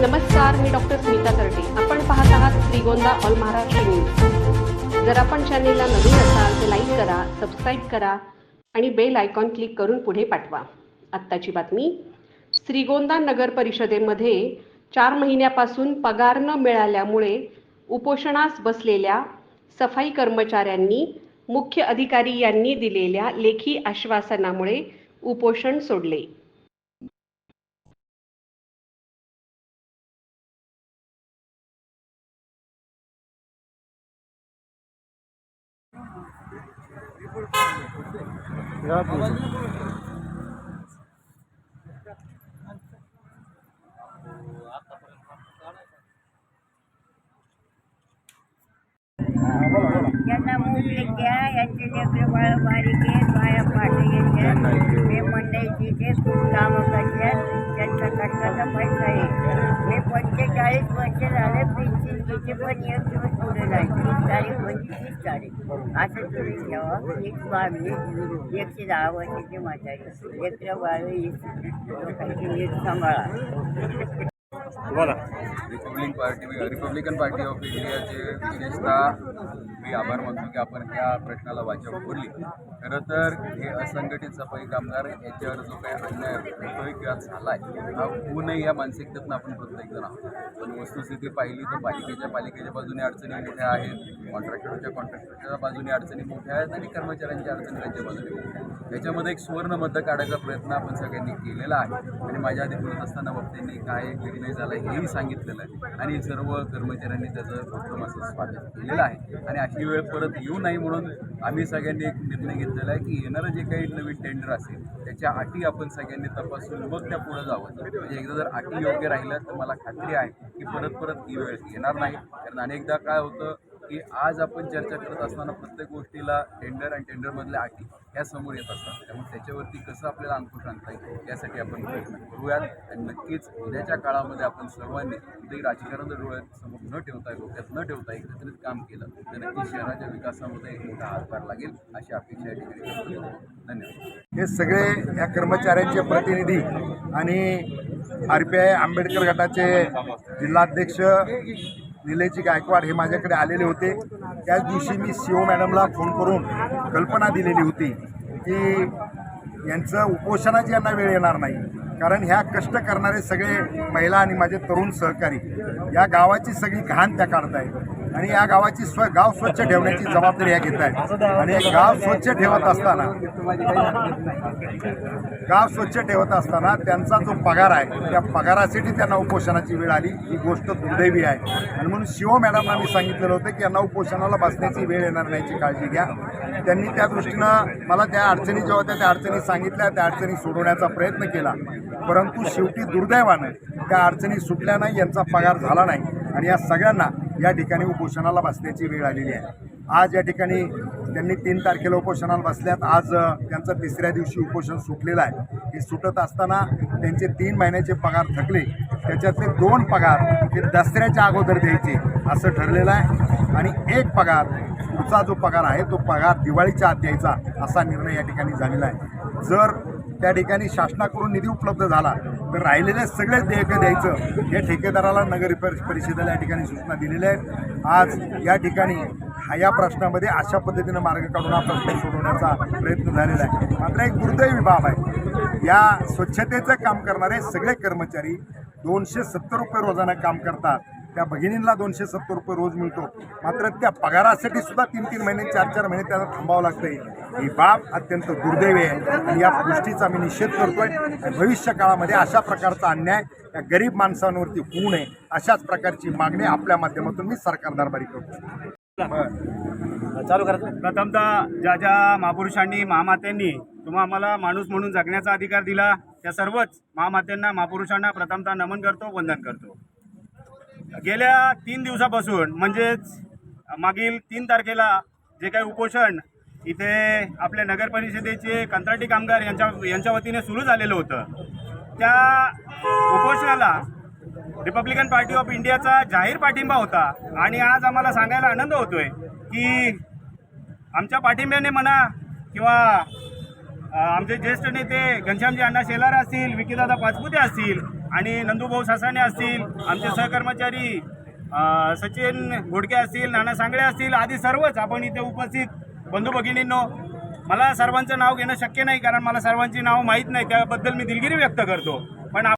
नमस्कार मी डॉक्टर स्मिता तरटे. आपण पाहत आहात श्रीगोंदा ऑल महाराष्ट्र न्यूज. जर आपण चॅनेलला नवीन असाल तर लाईक करा सबस्क्राईब करा आणि बेल आयकॉन क्लिक करून पुढे पाठवा. आत्ताची बातमी. श्रीगोंदा नगर परिषदेमध्ये चार महिन्यापासून पगार न मिळाल्यामुळे उपोषणास बसलेल्या सफाई कर्मचाऱ्यांनी मुख्य अधिकारी यांनी दिलेल्या लेखी आश्वासनामुळे उपोषण सोडले. यांना मूग घ्या यांचे लेकरं बाळ बारीक बाया पाठी घेतात मी मंडईची ते कामं करतात त्यांचा कष्टाचा पैसा आहे मी पंचेचाळीस वर्ष झाले पेन्शन घ्यायचे पण एक दिवस पुढे जायचे म्हणजे तीस तारीख. असं तुम्ही ठेवा एक बावीस एकशे दहा वर्षाची म्हातारी लेकरं बाळ लोकांची नीट सांभाळा. बोला republic party republican party of इंडियाचे विशेषतः अगदी आभार मानतो की आपण त्या प्रश्नाला वाचा फोडली खरं तर हे असंघटित सफाई कामगार याच्यावर जो काही अन्याय होतोय किंवा झाला आहे हा होऊ नये या मानसिकतेतून आपण प्रत्येकजण आहोत. पण वस्तुस्थिती पाहिली तर पालिकेच्या पालिकेच्या बाजूने अडचणी मोठ्या आहेत कॉन्ट्रॅक्टरच्या कॉन्ट्रॅक्टरच्या बाजूने अडचणी मोठ्या आहेत आणि कर्मचाऱ्यांच्या अडचणी त्यांच्या बाजूने मोठ्या आहेत. एक सुवर्ण मध्य काढायचा प्रयत्न आपण सगळ्यांनी केलेला आहे. आणि माझ्या आधी बोलत असताना वक्त्यांनी काय निर्णय झाला हेही सांगितलेलं आहे. आणि सर्व कर्मचाऱ्यांनी त्याचं उत्तम असं स्वागत केलेलं आहे. आणि अशी ती वेळ परत येऊ नये म्हणून आम्ही सगळ्यांनी एक निर्णय घेतलेला आहे की येणारं जे काही नवीन टेंडर असेल त्याच्या अटी आपण सगळ्यांनी तपासून मग त्या पुढे जावं. म्हणजे एकदा जर अटी योग्य राहिल्या तर मला खात्री आहे की परत परत ही वेळ येणार नाही. कारण अनेकदा काय होतं की आज आपण चर्चा करत असताना प्रत्येक गोष्टीला टेंडर आणि टेंडरमधल्या अटी ह्या समोर येत असतात. त्यामुळे त्याच्यावरती कसं आपल्याला अंकुश आणता येईल यासाठी आपण प्रयत्न करूयात. आणि नक्कीच उद्याच्या काळामध्ये आपण सर्वांनी कुठेही राजकारण डोळ्यात समोर न ठेवता डोक्यात न ठेवता एकत्रित काम केलं तर नक्कीच शहराच्या विकासामध्ये एक मोठा हातभार लागेल अशी अपेक्षा या ठिकाणी धन्यवाद. हे सगळे या कर्मचाऱ्यांचे प्रतिनिधी आणि आर पी आय आंबेडकर गटाचे जिल्हाध्यक्ष निलयजी गायकवाड हे माझ्याकडे आलेले होते. त्याच दिवशी मी सी ओ मॅडमला फोन करून कल्पना दिलेली होती की यांचं उपोषणाची यांना वेळ येणार नाही. कारण ह्या कष्ट करणारे सगळे महिला आणि माझे तरुण सहकारी या गावाची सगळी घाण त्या काढतायत. आणि या गावाची स्व गाव स्वच्छ ठेवण्याची जबाबदारी ह्या घेत आहेत. आणि गाव स्वच्छ ठेवत असताना गाव स्वच्छ ठेवत असताना त्यांचा जो पगार आहे त्या पगारासाठी त्यांना उपोषणाची वेळ आली. ही गोष्ट दुर्दैवी आहे. आणि म्हणून शिव मॅडमना मी सांगितलेलं होतं की यांना उपोषणाला बसण्याची वेळ येणार नाहीची याची काळजी घ्या. त्यांनी त्या दृष्टीनं मला त्या अडचणी जेव्हा होत्या त्या अडचणी सांगितल्या त्या अडचणी सोडवण्याचा प्रयत्न केला. परंतु शेवटी दुर्दैवानं त्या अडचणी सुटल्या नाही यांचा पगार झाला नाही. आणि या सगळ्यांना या ठिकाणी उपोषणाला बसण्याची वेळ आलेली आहे. आज या ठिकाणी त्यांनी तीन तारखेला उपोषणाला बसल्यात. आज त्यांचं तिसऱ्या दिवशी उपोषण सुटलेलं आहे. हे सुटत असताना त्यांचे तीन महिन्याचे पगार थकले. त्याच्यातले दोन पगार हे दसऱ्याच्या अगोदर द्यायचे असं ठरलेलं आहे. आणि एक पगार पुढचा जो पगार आहे तो पगार दिवाळीच्या आत द्यायचा असा निर्णय या ठिकाणी झालेला आहे. जर त्या ठिकाणी शासनाकडून निधी उपलब्ध झाला तर राहिलेले सगळेच देयकं द्यायचं? हे ठेकेदाराला नगर परिषदेला या ठिकाणी सूचना दिलेल्या आहेत. आज या ठिकाणी हा या प्रश्नामध्ये अशा पद्धतीनं मार्ग काढून हा प्रश्न सोडवण्याचा प्रयत्न झालेला आहे. मात्र एक दुर्दैवी बाब आहे. या स्वच्छतेचं काम करणारे सगळे कर्मचारी दोनशे सत्तर रुपये रोजानं काम करतात. त्या भगिनींना दोनशे सत्तर रुपये रोज मिळतो. मात्र त्या पगारासाठी सुद्धा तीन तीन महिने चार चार महिने त्यांना थांबावं लागतंय. ही बाब अत्यंत दुर्दैवी आहे. आणि या गोष्टीचा मी निषेध करतोय. आणि भविष्य काळामध्ये अशा प्रकारचा अन्याय या गरीब माणसांवरती होऊ नये अशाच प्रकारची मागणी आपल्या माध्यमातून मी सरकार दरबारी करतो. चालू करा प्रथमतः ज्या ज्या महापुरुषांनी महामात्यांनी तुम्हा आम्हाला माणूस म्हणून जगण्याचा अधिकार दिला त्या सर्वच महामात्यांना महापुरुषांना प्रथमतः नमन करतो वंदन करतो. गेल्या तीन दिवसापासून म्हणजेच मागील तीन तारखेला जे काही उपोषण इथे आपल्या नगर परिषदेचे कंत्राटी कामगार यांच्या यांच्या वतीने सुरू झालेलं होतं त्या उपोषणाला रिपब्लिकन पार्टी ऑफ इंडियाचा जाहीर पाठिंबा होता. आणि आज आम्हाला सांगायला आनंद होतोय की आमच्या पाठिंब्याने म्हणा किंवा आमचे ज्येष्ठ नेते घनश्यामजी अण्णा शेलार असतील विकीदादा पाचपुते असतील आणि नंदूभाऊ सासाने असतील आमचे सहकर्मचारी सचिन घोडके असतील नाना सांगळे असतील आदी सर्वच आपण इथे उपस्थित. बंधू भगिनींनो मला सर्वांचं नाव घेणं शक्य नाही कारण मला सर्वांची नाव माहीत नाही त्याबद्दल मी दिलगिरी व्यक्त करतो. पण